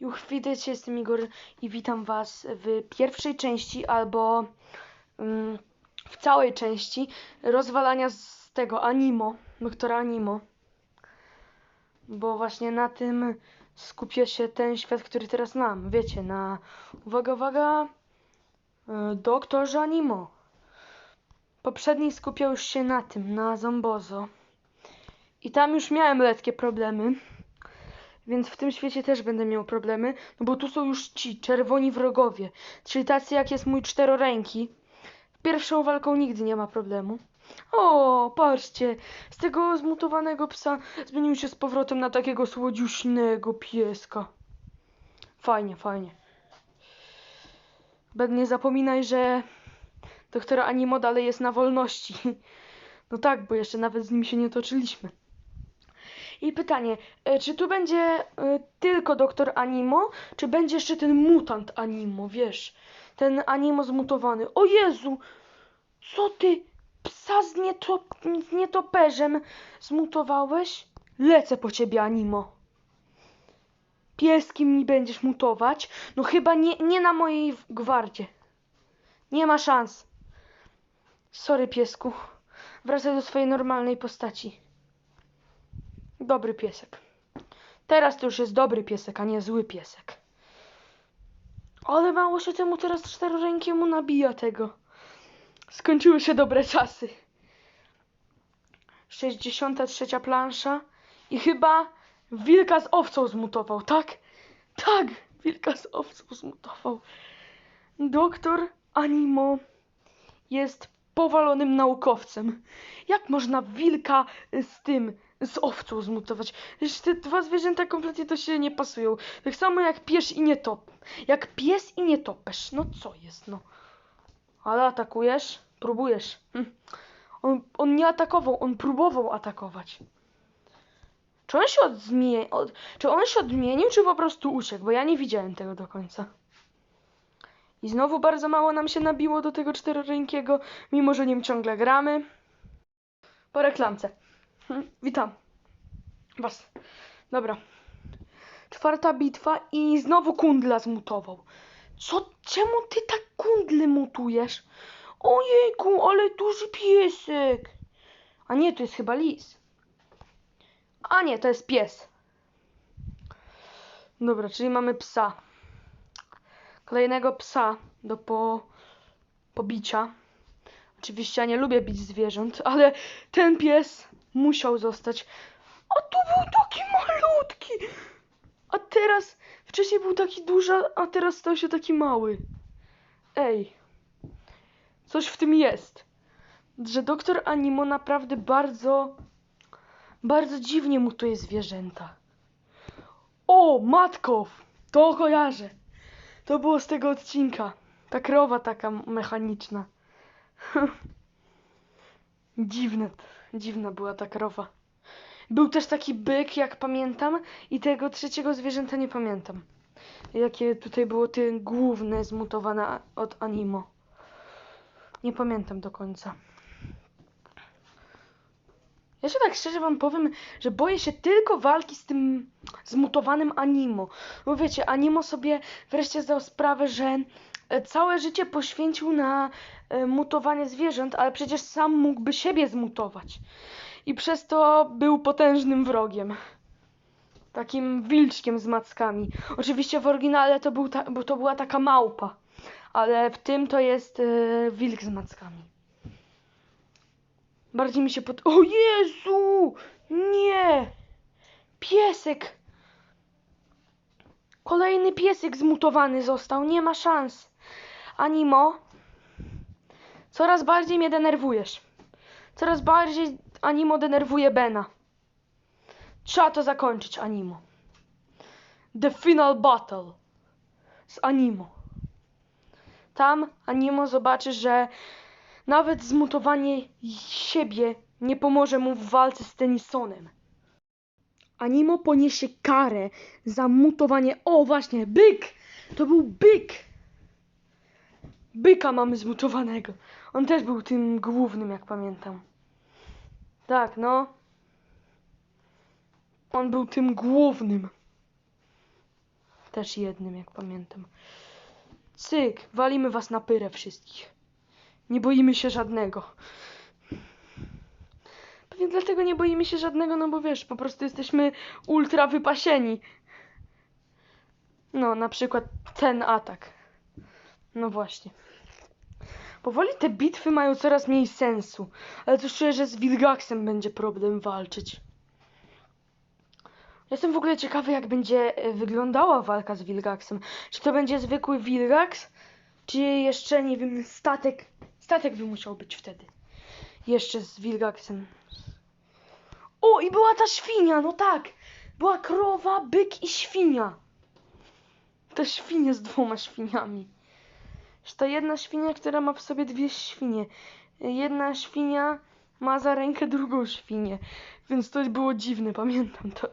Już witajcie, jestem Igor i witam Was w pierwszej części albo mm, w całej części rozwalania z tego Animo, doktora Animo. Bo właśnie na tym skupia się ten świat, który teraz znam. Wiecie, na. Uwaga, uwaga! y, Doktorze Animo. Poprzedni skupiał już się na tym, na Zombozo. I tam już miałem lekkie problemy. Więc w tym świecie też będę miał problemy, no bo tu są już ci czerwoni wrogowie, czyli tacy jak jest mój czteroręki. Pierwszą walką nigdy nie ma problemu. O, patrzcie, z tego zmutowanego psa zmienił się z powrotem na takiego słodziuśnego pieska. Fajnie, fajnie. Nie zapominaj, że doktor Animo dalej jest na wolności. No tak, bo jeszcze nawet z nim się nie toczyliśmy. I pytanie, e, czy tu będzie e, tylko doktor Animo, czy będzie jeszcze ten mutant Animo, wiesz? Ten Animo zmutowany. O Jezu! Co ty? Psa z, nieto, z nietoperzem zmutowałeś? Lecę po ciebie, Animo. Pieskim mi będziesz mutować? No chyba nie, nie na mojej gwardzie. Nie ma szans. Sorry, piesku. Wracaj do swojej normalnej postaci. Dobry piesek. Teraz to już jest dobry piesek, a nie zły piesek. Ale mało się temu teraz czterorękiemu nabija tego. Skończyły się dobre czasy. 63 plansza i chyba wilka z owcą zmutował, tak? Tak, wilka z owcą zmutował. Doktor Animo jest powalonym naukowcem. Jak można wilka z tym, z owcą zmutować? Przecież te dwa zwierzęta kompletnie to się nie pasują. Tak samo jak pies i nietop. Jak pies i nietoperz. No co jest, no? Ale atakujesz? Próbujesz. Hm. On, on nie atakował, on próbował atakować. Czy on się odmie... Od... Czy on się odmienił, czy po prostu uciekł? Bo ja nie widziałem tego do końca. I znowu bardzo mało nam się nabiło do tego czterorękiego, mimo że nim ciągle gramy. Po reklamce. Hm, Witam was. Dobra. Czwarta bitwa i znowu kundla zmutował. Co? Czemu ty tak kundly mutujesz? Ojejku, ale duży piesek. A nie, to jest chyba lis. A nie, to jest pies. Dobra, czyli mamy psa. Kolejnego psa do po, pobicia. Oczywiście ja nie lubię bić zwierząt, ale ten pies musiał zostać. A tu był taki malutki. A teraz, wcześniej był taki duży, a teraz stał się taki mały. Ej, coś w tym jest. Że doktor Animo naprawdę bardzo, bardzo dziwnie mutuje zwierzęta. O, matkow! To kojarzę. To było z tego odcinka. Ta krowa taka mechaniczna. Dziwne, dziwna była ta krowa. Był też taki byk, jak pamiętam, i tego trzeciego zwierzęta nie pamiętam. Jakie tutaj było ty główne zmutowane od Animo. Nie pamiętam do końca. Ja się tak szczerze wam powiem, że boję się tylko walki z tym zmutowanym Animo. Bo wiecie, Animo sobie wreszcie zdał sprawę, że e, całe życie poświęcił na e, mutowanie zwierząt, ale przecież sam mógłby siebie zmutować. I przez to był potężnym wrogiem. Takim wilczkiem z mackami. Oczywiście w oryginale to, był ta, to była taka małpa, ale w tym to jest e, wilk z mackami. Bardziej mi się pod... O Jezu! Nie! Piesek! Kolejny piesek zmutowany został, nie ma szans. Animo, coraz bardziej mnie denerwujesz. Coraz bardziej Animo denerwuje Bena. Trzeba to zakończyć, Animo. The final battle z Animo. Tam Animo zobaczy, że nawet zmutowanie siebie nie pomoże mu w walce z Tenisonem. Animo poniesie karę za mutowanie. O, właśnie, byk! To był byk! Byka mamy zmutowanego. On też był tym głównym, jak pamiętam. Tak, no. On był tym głównym. Też jednym, jak pamiętam. Cyk, walimy was na pyrę wszystkich. Nie boimy się żadnego. Pewnie dlatego nie boimy się żadnego, no bo wiesz, po prostu jesteśmy ultra wypasieni. No, na przykład ten atak. No właśnie. Powoli te bitwy mają coraz mniej sensu, ale coś czuję, że z Wilgaxem będzie problem walczyć. Jestem w ogóle ciekawy, jak będzie e, wyglądała walka z Wilgaxem. Czy to będzie zwykły Wilgax, czy jeszcze, nie wiem, statek. Statek by musiał być wtedy. Jeszcze z Wilgaxem. O, i była ta świnia, no tak. Była krowa, byk i świnia. Te świnie z dwoma świniami. Ta jedna świnia, która ma w sobie dwie świnie. Jedna świnia ma za rękę drugą świnię. Więc to było dziwne, pamiętam to.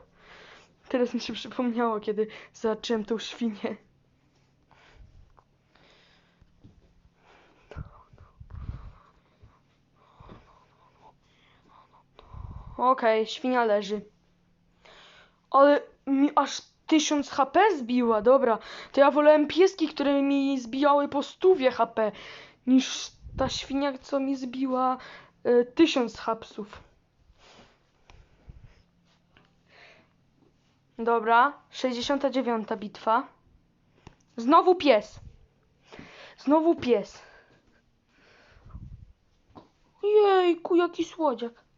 Teraz mi się przypomniało, kiedy zobaczyłem tą świnię. Okej, świnia leży. Ale mi aż 1000 HP zbiła, dobra. To ja wolałem pieski, które mi zbijały po stówie HP, niż ta świnia, co mi zbiła y, 1000 hapsów. Dobra, 69 bitwa. Znowu pies. Znowu pies. Jejku, jaki słodziak.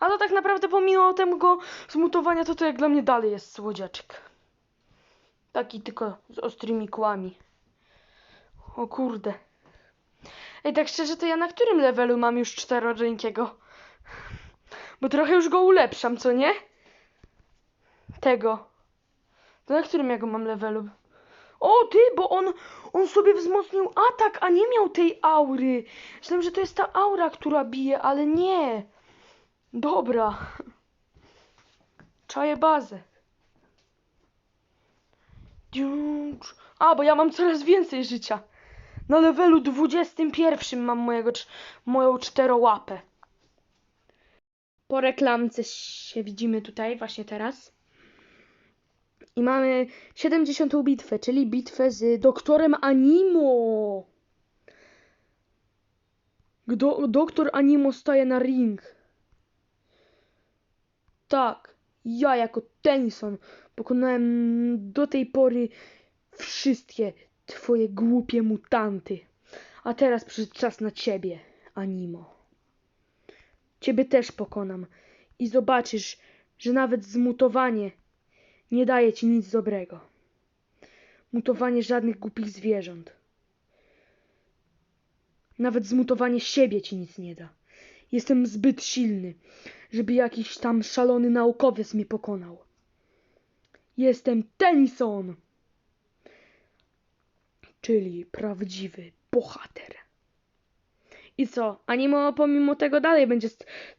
A to tak naprawdę pomimo tego zmutowania, to to jak dla mnie dalej jest słodziaczek. Taki tylko z ostrymi kłami. O kurde. Ej, tak szczerze, to ja na którym levelu mam już czterodzienkiego? Bo trochę już go ulepszam, co nie? Tego. To na którym ja go mam levelu? O, ty, bo on, on sobie wzmocnił atak, a nie miał tej aury. Myślałem, że to jest ta aura, która bije, ale nie. Dobra. Czaję bazę. A, bo ja mam coraz więcej życia. Na levelu 21 mam mojego, moją czterołapę. Po reklamce się widzimy tutaj właśnie teraz. I mamy 70. bitwę, czyli bitwę z doktorem Animo. Do, doktor Animo staje na ring. Tak, ja jako Tennyson pokonałem do tej pory wszystkie twoje głupie mutanty. A teraz przyszedł czas na ciebie, Animo. Ciebie też pokonam i zobaczysz, że nawet zmutowanie nie daje ci nic dobrego. Mutowanie żadnych głupich zwierząt. Nawet zmutowanie siebie ci nic nie da. Jestem zbyt silny, żeby jakiś tam szalony naukowiec mnie pokonał. Jestem Tennyson! Czyli prawdziwy bohater. I co? Animo pomimo tego dalej będzie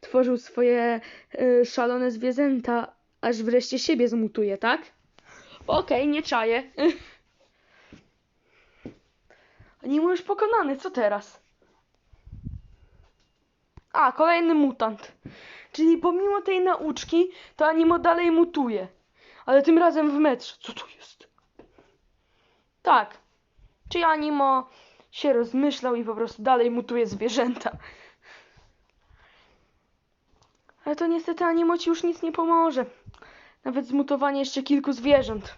tworzył swoje y, szalone zwierzęta, aż wreszcie siebie zmutuje, tak? Okej, nie czaję. Animo już pokonany, co teraz? A, kolejny mutant. Czyli pomimo tej nauczki, to Animo dalej mutuje. Ale tym razem w metrze. Co to jest? Tak. Czyli Animo się rozmyślał i po prostu dalej mutuje zwierzęta. Ale to niestety Animo ci już nic nie pomoże. Nawet zmutowanie jeszcze kilku zwierząt.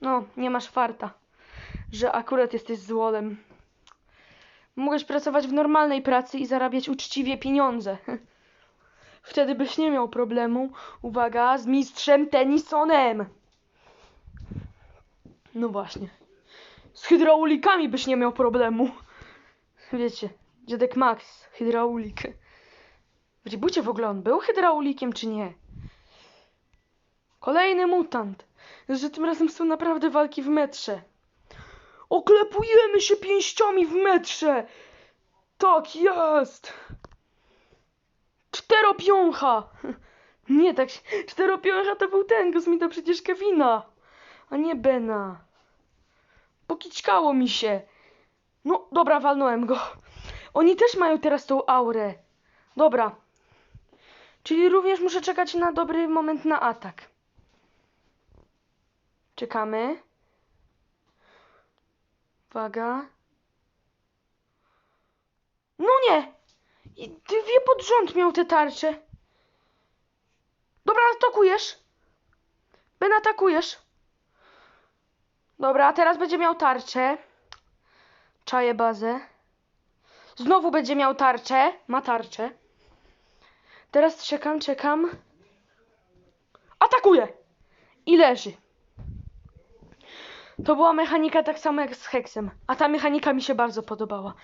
No, nie masz farta, że akurat jesteś złolem. Mogłeś pracować w normalnej pracy i zarabiać uczciwie pieniądze. Wtedy byś nie miał problemu, uwaga, z mistrzem Tennysonem. No właśnie. Z hydraulikami byś nie miał problemu. Wiecie, dziadek Max, hydraulik. W Reboocie w ogóle on był hydraulikiem, czy nie? Kolejny mutant. Że tym razem są naprawdę walki w metrze. Oklepujemy się pięściami w metrze! Tak jest! Czteropiącha! Nie tak, się- czteropiącha to był ten, kosmita przecież Kevina, a nie Bena. Pokićkało mi się. No, dobra, walnąłem go. Oni też mają teraz tą aurę. Dobra. Czyli również muszę czekać na dobry moment na atak. Czekamy. Uwaga. No nie! I dwie pod rząd miał te tarcze. Dobra, atakujesz. Ben atakujesz. Dobra, teraz będzie miał tarczę. Czaję bazę. Znowu będzie miał tarczę. Ma tarczę. Teraz czekam, czekam. Atakuje! I leży. To była mechanika tak samo jak z Heksem. A ta mechanika mi się bardzo podobała.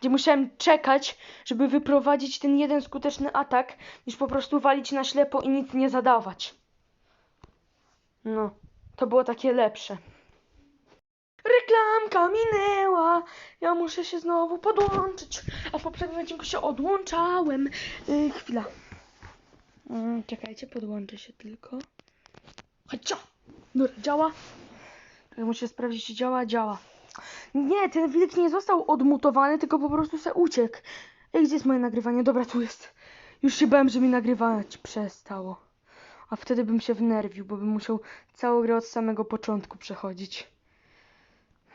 Gdzie musiałem czekać, żeby wyprowadzić ten jeden skuteczny atak, niż po prostu walić na ślepo i nic nie zadawać. No, to było takie lepsze. Reklamka minęła, ja muszę się znowu podłączyć, a w poprzednim odcinku się odłączałem. Yy, chwila. Mm, czekajcie, podłączę się tylko. Chodź, Dobra, działa. Muszę sprawdzić, czy działa, działa. Nie, ten wilk nie został odmutowany, tylko po prostu se uciekł. Ej, gdzie jest moje nagrywanie? Dobra, tu jest. Już się bałem, że mi nagrywać przestało. A wtedy bym się wnerwił, bo bym musiał całą grę od samego początku przechodzić.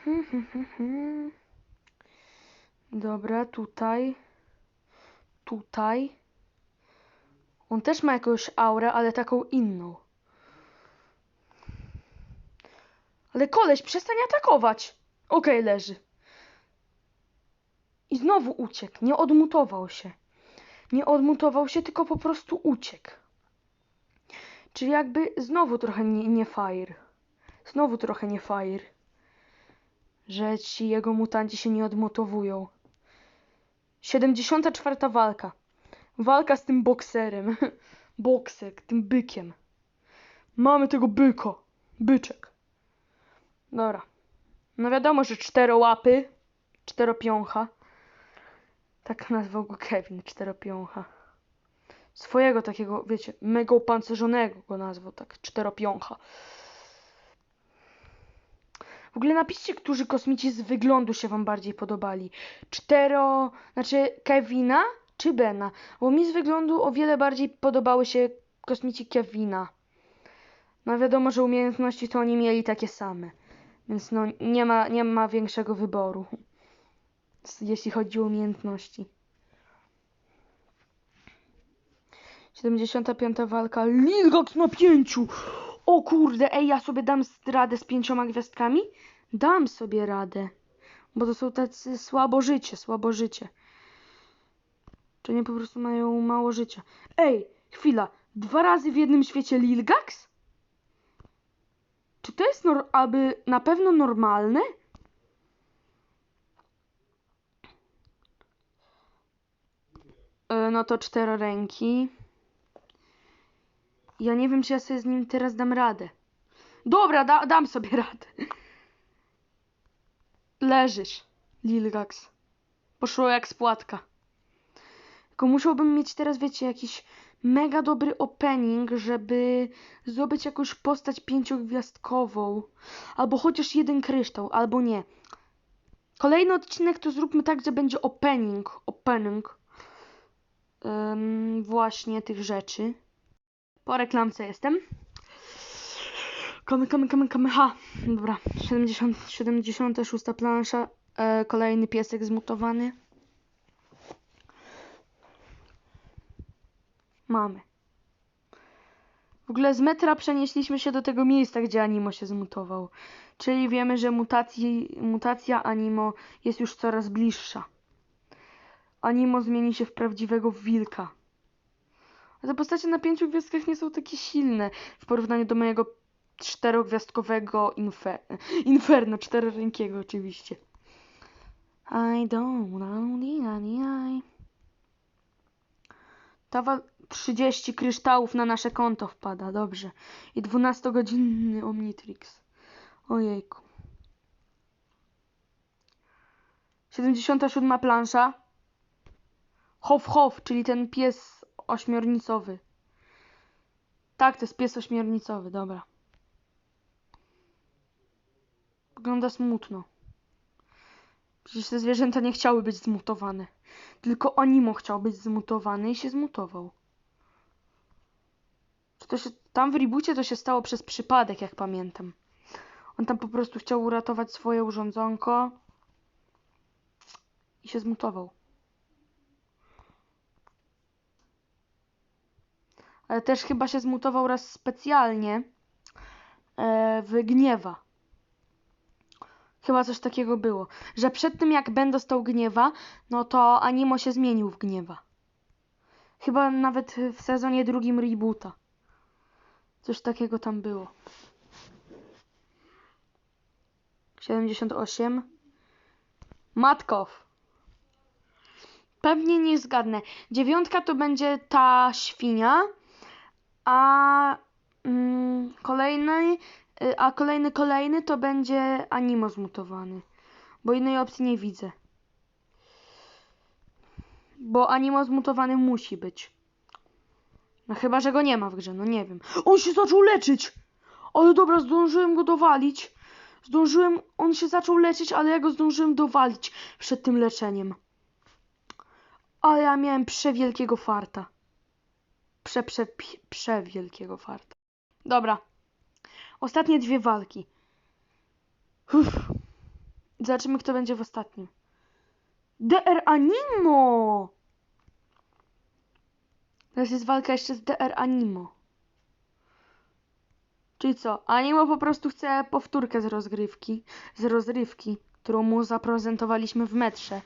Hmm, hmm, hmm. Dobra, tutaj. Tutaj. On też ma jakąś aurę, ale taką inną. Ale koleś, przestań atakować. Okej, leży. I znowu uciekł. Nie odmutował się. Nie odmutował się, tylko po prostu uciekł. Czyli jakby znowu trochę nie, nie fire. Znowu trochę nie fire. Że ci jego mutanci się nie odmutowują. 74 walka. Walka z tym bokserem. Boksek, tym bykiem. Mamy tego byka. Byczek. Dobra. No wiadomo, że czterołapy, czteropiącha. Tak nazwał go Kevin, czteropiącha. Swojego takiego, wiecie, mega opancerzonego go nazwał, tak, czteropiącha. W ogóle napiszcie, którzy kosmici z wyglądu się wam bardziej podobali. Cztero, znaczy Kevina czy Bena? Bo mi z wyglądu o wiele bardziej podobały się kosmici Kevina. No wiadomo, że umiejętności to oni mieli takie same. Więc no nie ma, nie ma większego wyboru, jeśli chodzi o umiejętności. 75. walka. Lilgax na pięciu! O kurde, ej, ja sobie dam radę z pięcioma gwiazdkami? Dam sobie radę. Bo to są tacy słabo życie, słabo życie. Czy nie po prostu mają mało życia. Ej, chwila. Dwa razy w jednym świecie Lilgax? To jest nor- aby na pewno normalne? E, No to czteroręki. Ja nie wiem, czy ja sobie z nim teraz dam radę. Dobra, da- dam sobie radę. Leżysz, Lilgax. Poszło jak spłatka. Tylko musiałbym mieć teraz, wiecie, jakiś mega dobry opening, żeby zdobyć jakąś postać pięciogwiazdkową. Albo chociaż jeden kryształ, albo nie. Kolejny odcinek to zróbmy tak, że będzie opening. Opening. Ym, właśnie tych rzeczy. Po reklamce jestem. Kamy, kamy, kamy, kamy. Ha, dobra. 70, 76 plansza. E, kolejny piesek zmutowany. Mamy. W ogóle z metra przenieśliśmy się do tego miejsca, gdzie Animo się zmutował. Czyli wiemy, że mutacji, mutacja Animo jest już coraz bliższa. Animo zmieni się w prawdziwego wilka. A te postacie na pięciu gwiazdkach nie są takie silne w porównaniu do mojego czterogwiazdkowego infer inferno, czterorękiego oczywiście. I don't know I. Ta wa- 30 kryształów na nasze konto wpada, dobrze. I 12-godzinny Omnitrix. Ojejku. 77 plansza. Hof Hof, czyli ten pies ośmiornicowy. Tak, to jest pies ośmiornicowy, dobra. Wygląda smutno. Przecież te zwierzęta nie chciały być zmutowane. Tylko Onimo chciał być zmutowany i się zmutował. To się, tam w reboocie to się stało przez przypadek, jak pamiętam. On tam po prostu chciał uratować swoje urządzonko i się zmutował. Ale też chyba się zmutował raz specjalnie e, w gniewa. Chyba coś takiego było, że przed tym jak Ben dostał gniewa, no to Animo się zmienił w gniewa. Chyba nawet w sezonie drugim reboota. Coś takiego tam było. 78. Matkow. Pewnie nie zgadnę. Dziewiątka to będzie ta świnia, a mm, kolejny, y, a kolejny kolejny to będzie animo zmutowany. Bo innej opcji nie widzę. Bo animo zmutowany musi być. No chyba, że go nie ma w grze, no nie wiem. On się zaczął leczyć! Ale dobra, zdążyłem go dowalić. Zdążyłem, on się zaczął leczyć, ale ja go zdążyłem dowalić przed tym leczeniem. Ale ja miałem przewielkiego farta. Prze, prze, przewielkiego farta. Dobra. Ostatnie dwie walki. Uff. Zobaczymy, kto będzie w ostatnim. DR Animo! Teraz jest walka jeszcze z DR Animo. Czyli co? Animo po prostu chce powtórkę z rozgrywki, z rozrywki, którą mu zaprezentowaliśmy w metrze.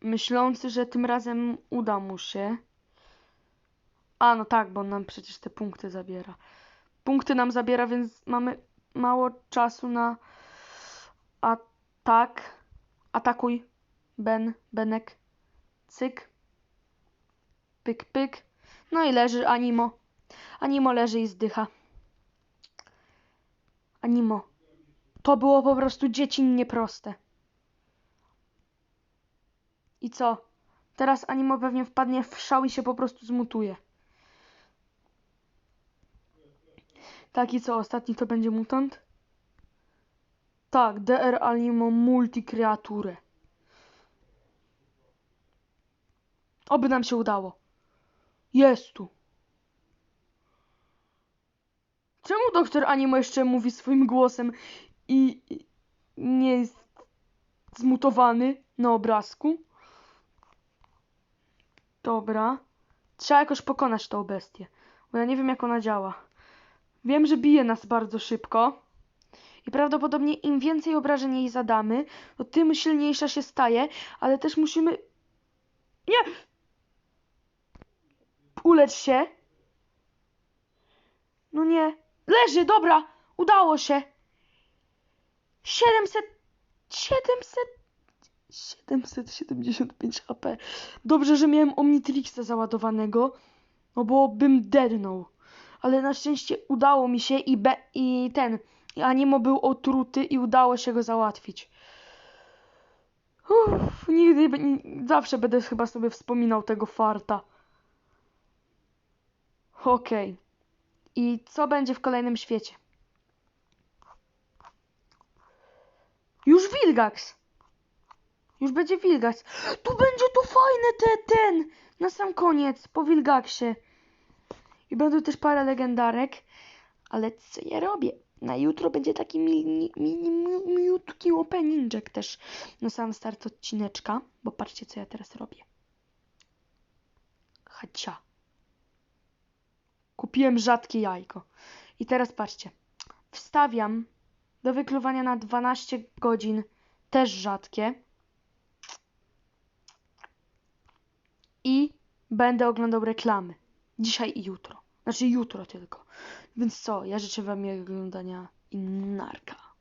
Myślący, że tym razem uda mu się. A, no tak, bo on nam przecież te punkty zabiera. Punkty nam zabiera, więc mamy mało czasu na atak. Atakuj. Ben, Benek. Cyk. Pyk, pyk. No i leży Animo. Animo leży i zdycha. Animo. To było po prostu dziecinnie proste. I co? Teraz Animo pewnie wpadnie w szał i się po prostu zmutuje. Tak i co? Ostatni to będzie mutant? Tak, DR Animo Multicreature. Oby nam się udało. Jest tu. Czemu doktor Animo jeszcze mówi swoim głosem i nie jest zmutowany na obrazku? Dobra. Trzeba jakoś pokonać tą bestię. Bo ja nie wiem, jak ona działa. Wiem, że bije nas bardzo szybko. I prawdopodobnie im więcej obrażeń jej zadamy, to tym silniejsza się staje, ale też musimy. Nie! Ulecz się. No nie. Leży, dobra. Udało się. 700. 700. 775 HP. Dobrze, że miałem Omnitrixa załadowanego, no bo bym deadnął. Ale na szczęście udało mi się i, be, i ten, i Animo był otruty i udało się go załatwić. Uff, nigdy, zawsze będę chyba sobie wspominał tego farta. Okej. I co będzie w kolejnym świecie? Już Wilgax. Już będzie Wilgax. Tu będzie to fajne te, ten. Na sam koniec, po Wilgaxie. I będą też parę legendarek. Ale co ja robię? Na jutro będzie taki mini, mini, mi- miutki openingek też na sam start odcineczka. Bo patrzcie, co ja teraz robię. Hacia. Kupiłem rzadkie jajko. I teraz patrzcie. Wstawiam do wykluwania na 12 godzin też rzadkie. I będę oglądał reklamy. Dzisiaj i jutro. Znaczy jutro tylko. Więc co? Ja życzę wam miłego oglądania i narka.